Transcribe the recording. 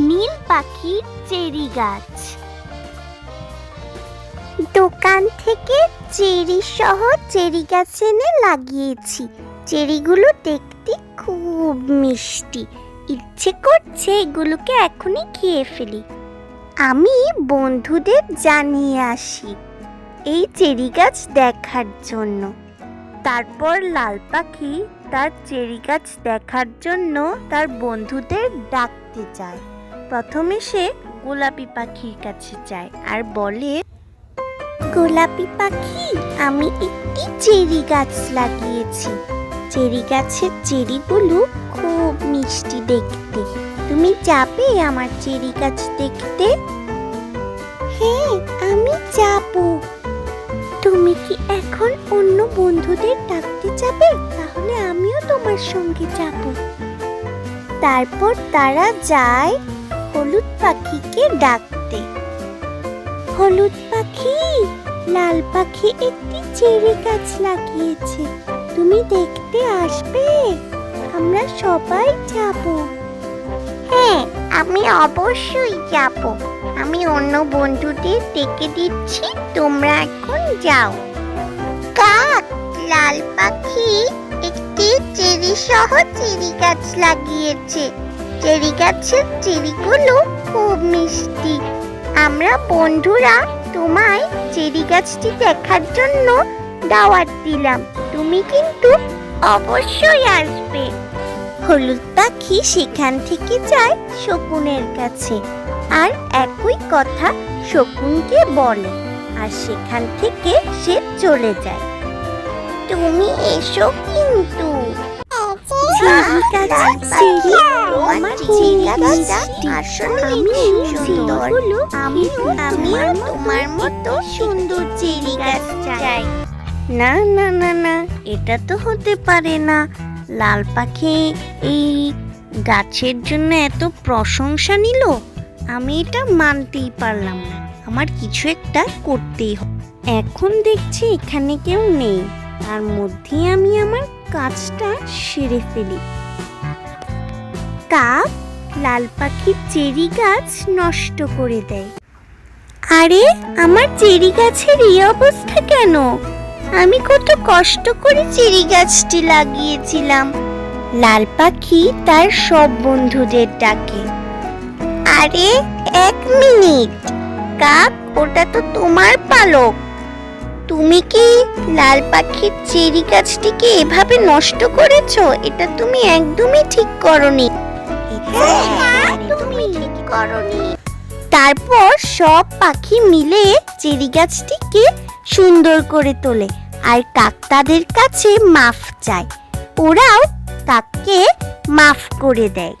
নীল পাখির চেরি গাছ। দোকান থেকে চেরি সহ চেরি গাছ এনে লাগিয়েছি। চেরিগুলো দেখতে খুব মিষ্টি। ইচ্ছে করছে এগুলোকে এখনই খেয়ে ফেলি। আমি বন্ধুদের জানিয়ে আসি এই চেরি গাছ দেখার জন্য। তারপর লাল পাখি তার চেরি গাছ দেখার জন্য তার বন্ধুদের ডাকতে যায়। প্রথমে সে গোলাপি পাখির কাছে যায় আর বলে, গোলাপি পাখি, আমি একটি চেরি গাছ লাগিয়েছি। চেরি গাছের চেরিগুলো খুব মিষ্টি দেখতে। তুমি যাবে আমার চেরি গাছ দেখতে? হ্যাঁ আমি যাব। তুমি কি এখন অন্য বন্ধুদের ডাকতে যাবে? তাহলে আমিও তোমার সঙ্গে যাব। তারপর তারা যায় হলুদ পাখিকে ডাকতে। হলুদ পাখি লাল পাখি একটি চেরি গাছ লাগিয়েছে। তুমি দেখতে আসবে। আমরা সবাই যাব। হ্যাঁ আমি অবশ্যই যাব। আমি অন্য বন্ধুদের ডেকে দিচ্ছি তোমরা এখন যাও। কাক লাল পাখি একটি চেরি সহ চেরি গাছ লাগিয়েছে। চেরি গাছের চেরিগুলো খুব মিষ্টি। আমরা বন্ধুরা তোমায় চেরি গাছটি দেখার জন্য দাওয়াত দিলাম। তুমি কিন্তু অবশ্যই আসবে। হলুদ পাখি সেখান থেকে যায় শকুনের কাছে। আর একই কথা শকুনকে বলে, আর সেখান থেকে সে চলে যায়। তুমি এসো কিন্তু। সুন্দর চাই না না না না, এটা তো হতে পারে না। লাল পাখি এই গাছের জন্য এত প্রশংসা নিল, আমি এটা মানতেই পারলাম না। আমার কিছু একটা করতেই হবে। এখন দেখছি এখানে কেউ নেই, তার মধ্যে আমি আমার কাজটা সেরে ফেলি। কাক লাল পাখির চেরি গাছ নষ্ট করে দেয়। আরে, আমার চেরি গাছের এই অবস্থা কেন? আমি কত কষ্ট করে চেরি গাছটি লাগিয়েছিলাম। লাল পাখি তার সব বন্ধুদের ডাকে। আরে, এক মিনিট কাক ওটা তো তোমার পালক। তুমি কি লাল পাখির চেরি গাছটিকে এভাবে নষ্ট করেছ? এটা তুমি একদমই ঠিক করনি। তারপর সব পাখি মিলে চেরি গাছটিকে সুন্দর করে তোলে আর কাক তাদের কাছে মাফ চায়। ওরাও কাককে মাফ করে দেয়।